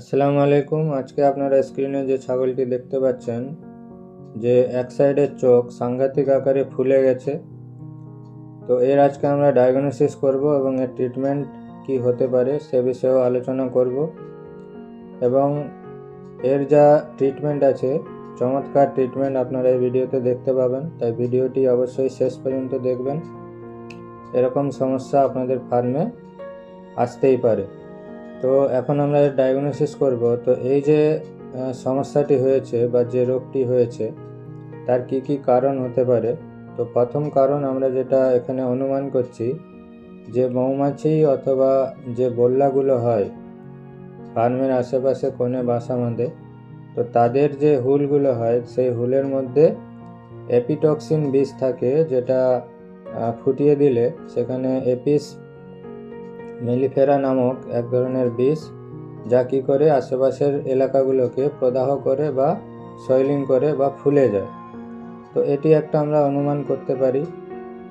আসসালামু আলাইকুম। আজকে আপনারা স্ক্রিনে যে ছাগলটি দেখতে পাচ্ছেন, যে এক সাইডের চোখ সাংঘাতিক আকারে ফুলে গেছে। তো এর আজকে আমরা ডায়াগনোসিস করব এবং এর ট্রিটমেন্ট কি হতে পারে সে বিষয়েও আলোচনা করব। এবং এর যা ট্রিটমেন্ট আছে, চমৎকার ট্রিটমেন্ট আপনারা এই ভিডিওতে দেখতে পাবেন। তাই ভিডিওটি অবশ্যই শেষ পর্যন্ত দেখবেন। এরকম সমস্যা আপনাদের ফার্মে আসতেই পারে। তো এখন আমরা ডায়াগনোসিস করব। তো এই যে সমস্যাটি হয়েছে বা যে রোগটি হয়েছে, তার কি কি কারণ হতে পারে? তো প্রথম কারণ আমরা যেটা এখানে অনুমান করছি, যে মৌমাছি অথবা যে বল্লাগুলো হয়, ফার্মের আশেপাশে কোণে বাসা বাঁধে, তো তাদের যে হুলগুলো হয়, সেই হুলের মধ্যে এপিটক্সিন বিষ থাকে, যেটা ফুটিয়ে দিলে সেখানে এপিস মেলিফেরা নামক এক ধরনের বিষ যা কী করে আশেপাশের এলাকাগুলোকে প্রদাহ করে বা সয়েলিং করে বা ফুলে যায়। তো এটি একটা আমরা অনুমান করতে পারি।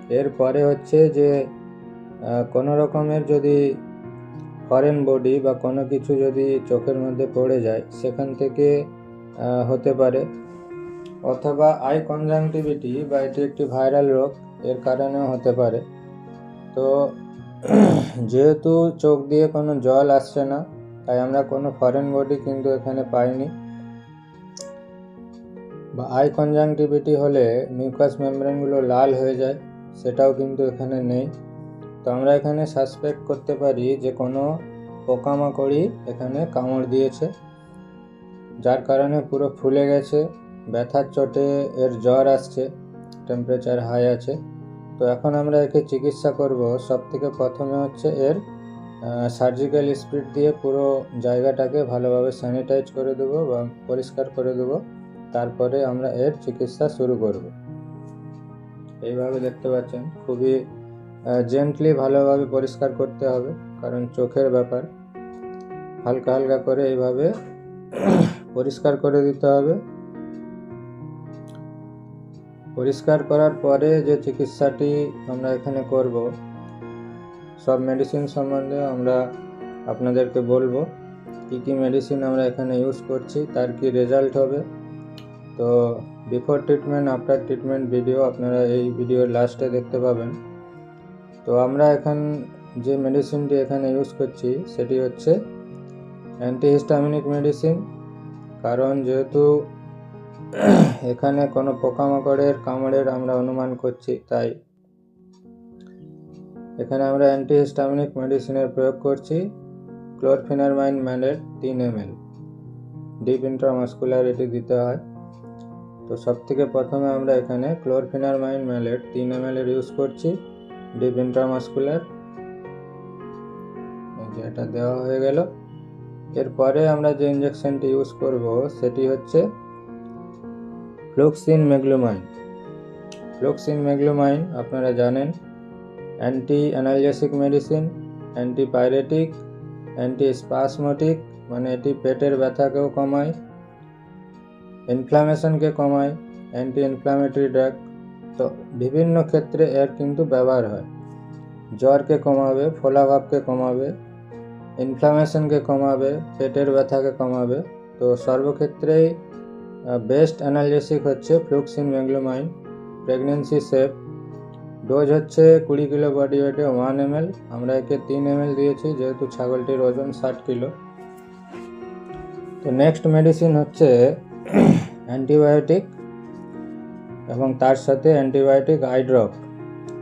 এরপরে হচ্ছে যে কোনো রকমের যদি ফরেন বডি বা কোনো কিছু যদি চোখের মধ্যে পড়ে যায়, সেখান থেকে হতে পারে। অথবা আই কনজাংটিভিটি বা এটি একটি ভাইরাল রোগ, এর কারণেও হতে পারে। তো যেহেতু চোখ দিয়ে কোনো জল আসছে না, তাই আমরা কোনো ফরেন বডি কিন্তু এখানে পাইনি। বা আই কনজাংটিভিটি হলে মিউকাস মেমব্রেনগুলো লাল হয়ে যায়, সেটাও কিন্তু এখানে নেই। তো আমরা এখানে সাসপেক্ট করতে পারি যে কোনো পোকামাকড়ি এখানে কামড় দিয়েছে, যার কারণে পুরো ফুলে গেছে, ব্যথার চোটে এর জ্বর আসছে টেম্পারেচার হাই আছে। তো এখন আমরা একে চিকিৎসা করব। সব থেকে প্রথমে হচ্ছে এর সার্জিক্যাল স্পিড দিয়ে পুরো জায়গাটাকে ভালোভাবে স্যানিটাইজ করে দেবো বা পরিষ্কার করে দেবো। তারপরে আমরা এর চিকিৎসা শুরু করব। এইভাবে দেখতে পাচ্ছেন, খুবই জেন্টলি ভালোভাবে পরিষ্কার করতে হবে, কারণ চোখের ব্যাপার। হালকা হালকা করে এইভাবে পরিষ্কার করে দিতে হবে। পরিষ্কার করার পরে যে চিকিৎসাটি আমরা এখানে করব, সব মেডিসিন সম্বন্ধে আমরা আপনাদেরকে বলব, কী কী মেডিসিন আমরা এখানে ইউজ করছি, তার কি রেজাল্ট হবে। তো before treatment after treatment video আপনারা এই ভিডিওর লাস্টে দেখতে পাবেন। তো আমরা এখন যে মেডিসিনটি এখানে ইউজ করছি, সেটি হচ্ছে অ্যান্টিহিস্টামিনিক মেডিসিন কারণ যেহেতু এখানে কোনো পোকামাকড়ের কামড়ের আমরা অনুমান করছি, তাই। এখানে আমরা অ্যান্টিহিস্টামিনিক মেডিসিনের প্রয়োগ করছি ক্লোরফিনারমাইন ম্যালেট তিন এম এল ডিপ ইন্ট্রামাস্কুলার এটি দিতে হয়। তো সব থেকে প্রথমে আমরা এখানে ক্লোরফিনারমাইন ম্যালেট তিন এম এল ইউজ করছি ডিপ ইন্ট্রামাস্কুলার এটা দেওয়া হয়ে গেল। এরপরে আমরা যে ইঞ্জেকশনটি ইউজ করব, সেটি হচ্ছে ফ্লুক্সিন মেগলোমাইন। ফ্লুক্সিন মেগলোমাইন, আপনারা জানেন anti analgesic medicine, antipyretic antispasmodic মানে এটি পেটের ব্যথাকেও কমায়, ইনফ্লামেশনকে কমায় অ্যান্টি ইনফ্লামেটরি ড্রাগ। তো বিভিন্ন ক্ষেত্রে এর কিন্তু ব্যবহার হয়। জ্বরকে কমাবে ফোলাভাবকে কমাবে, ইনফ্লামেশনকে কমাবে, পেটের ব্যথাকে কমাবে। তো সর্বক্ষেত্রেই বেস্ট অ্যানালজেসিক হচ্ছে flunixin meglumine pregnancy safe dose হচ্ছে কুড়ি কিলো বডি ওয়েটে ওয়ান এম আমরা একে তিন এম দিয়েছি, যেহেতু ছাগলটির ওজন ষাট কিলো। তো নেক্সট মেডিসিন হচ্ছে অ্যান্টিবায়োটিক এবং তার সাথে antibiotic eye drop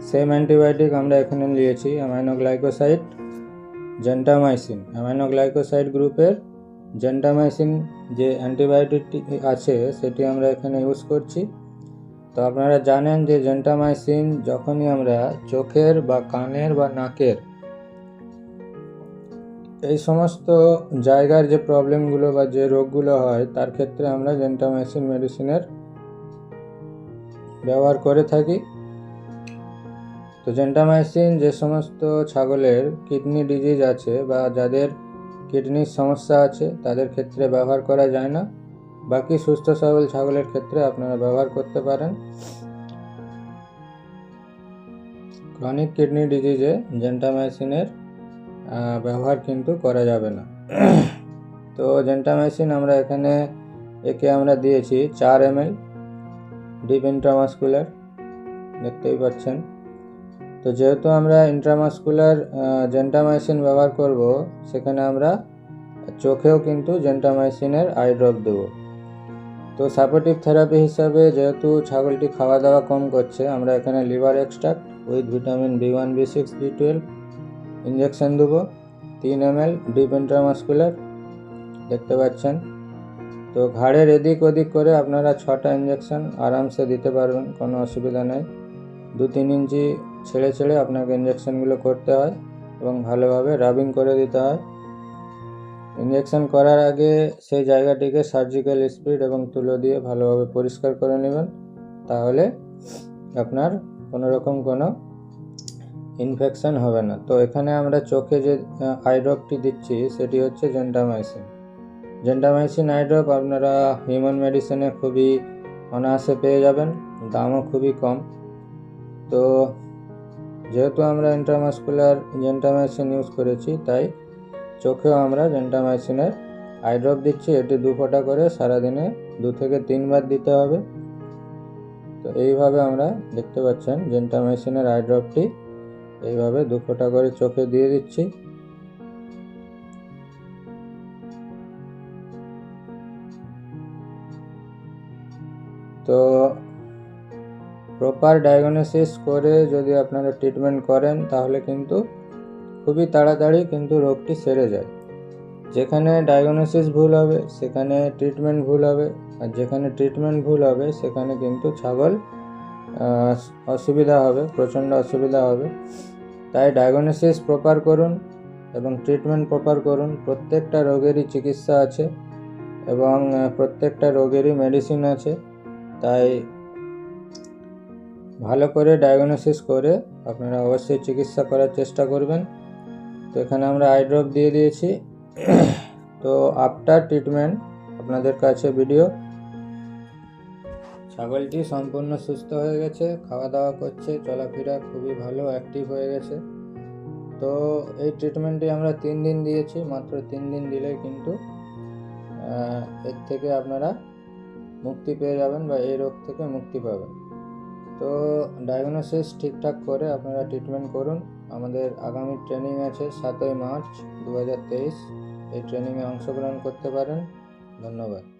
same antibiotic আমরা এখানে নিয়েছি অ্যামাইনোগ্লাইকোসাইড জেন্টামাইসিন অ্যামাইনোগ্লাইকোসাইড গ্রুপের জেন্টামাইসিন যে অ্যান্টিবায়োটিকটি আছে, সেটি আমরা এখানে ইউজ করছি। তো আপনারা জানেন যে জেন্টামাইসিন যখনই আমরা চোখের বা কানের বা নাকের এই সমস্ত জায়গার যে প্রবলেমগুলো বা যে রোগগুলো হয়, তার ক্ষেত্রে আমরা জেন্টামাইসিন মেডিসিনের ব্যবহার করে থাকি। তো জেন্টামাইসিন যে সমস্ত ছাগলের কিডনি ডিজিজ আছে বা যাদের কিডনির সমস্যা আছে, তাদের ক্ষেত্রে ব্যবহার করা যায় না। বাকি সুস্থ সবল ছাগলের ক্ষেত্রে আপনারা ব্যবহার করতে পারেন। ক্রনিক কিডনি ডিজিজে জেন্টামাইসিনের ব্যবহার কিন্তু করা যাবে না। তো জেন্টামাইসিন আমরা এখানে, একে আমরা দিয়েছি চার এম এল ডিপ ইন্ট্রামাস্কুলার দেখতেই পাচ্ছেন। তো যেহেতু আমরা ইন্ট্রামাস্কুলার জেন্টামাইসিন ব্যবহার করব, সেখানে আমরা চোখেও কিন্তু জেন্টামাইসিনের আই ড্রপ দেবো। তো সাপোর্টিভ থেরাপি হিসাবে যেহেতু ছাগলটি খাওয়া দাওয়া কম করছে, আমরা এখানে liver extract with vitamin B one B six B twelve injection দেবো। তিন এম এল ডিপ ইন্ট্রামাস্কুলার দেখতে পাচ্ছেন? তো ঘাড়ের এদিক ওদিক করে আপনারা ছটা ইঞ্জেকশন আরামসে দিতে পারবেন, কোনো অসুবিধা নেই। দু তিন ইঞ্চি ছেড়ে ছেড়ে আপনাকে ইঞ্জেকশনগুলো করতে হয় এবং ভালোভাবে রাবিং করে দিতে হয়। ইঞ্জেকশন করার আগে সেই জায়গাটিকে সার্জিক্যাল স্পিড এবং তুলো দিয়ে ভালোভাবে পরিষ্কার করে নেবেন। তাহলে আপনার কোনো রকম কোনো ইনফেকশন হবে না। তো এখানে আমরা চোখে যে আই ড্রপটি দিচ্ছি সেটি হচ্ছে জেন্টামাইসিন জেন্টামাইসিন আই ড্রপ আপনারা হিউম্যান মেডিসিনে খুবই অনায়াসে পেয়ে যাবেন। দামও খুবই কম। তো যেহেতু আমরা ইন্ট্রামাস্কুলার জেন্টামাইসিন ইউজ করেছি, তাই চোখেও আমরা জেন্টামাইসিনের আই ড্রপ দিচ্ছি। এটি দু ফোঁটা করে সারাদিনে দু থেকে তিনবার দিতে হবে। তো এইভাবে আমরা দেখতে পাচ্ছেন জেন্টামাইসিনের আই ড্রপটি এইভাবে দু ফোঁটা করে চোখে দিয়ে দিচ্ছি। তো প্রপার ডায়াগনোসিস করে যদি আপনারা ট্রিটমেন্ট করেন, তাহলে কিন্তু খুবই তাড়াতাড়ি কিন্তু রোগটি সেরে যায়। যেখানে ডায়াগনোসিস ভুল হবে, সেখানে ট্রিটমেন্ট ভুল হবে, আর যেখানে ট্রিটমেন্ট ভুল হবে, সেখানে কিন্তু ছাগল অসুবিধা হবে, প্রচণ্ড অসুবিধা হবে। তাই ডায়াগনোসিস প্রপার করুন এবং ট্রিটমেন্ট প্রপার করুন। প্রত্যেকটা রোগেরই চিকিৎসা আছে এবং প্রত্যেকটা রোগেরই মেডিসিন আছে। তাই ভালো করে ডায়াগনোসিস করে আপনারা অবশ্যই চিকিৎসা করার চেষ্টা করবেন। তো এখানে আমরা আই ড্রপ দিয়ে দিয়েছি। তো আফটার ট্রিটমেন্ট আপনাদের কাছে ভিডিও ছাগলটি সম্পূর্ণ সুস্থ হয়ে গেছে, খাওয়া দাওয়া করছে, চলাফেরা খুবই ভালো অ্যাক্টিভ হয়ে গেছে। তো এই ট্রিটমেন্টটি আমরা তিন দিন দিয়েছি, মাত্র তিন দিন দিলে কিন্তু এর থেকে আপনারা মুক্তি পেয়ে যাবেন বা এই রোগ থেকে মুক্তি পাবেন। তো ডায়াগনোসিস ঠিকঠাক করে আপনারা ট্রিটমেন্ট করুন। আমাদের আগামী ট্রেনিং আছে সাতই মার্চ দু হাজার তেইশ। এই ট্রেনিংয়ে অংশগ্রহণ করতে পারেন। ধন্যবাদ।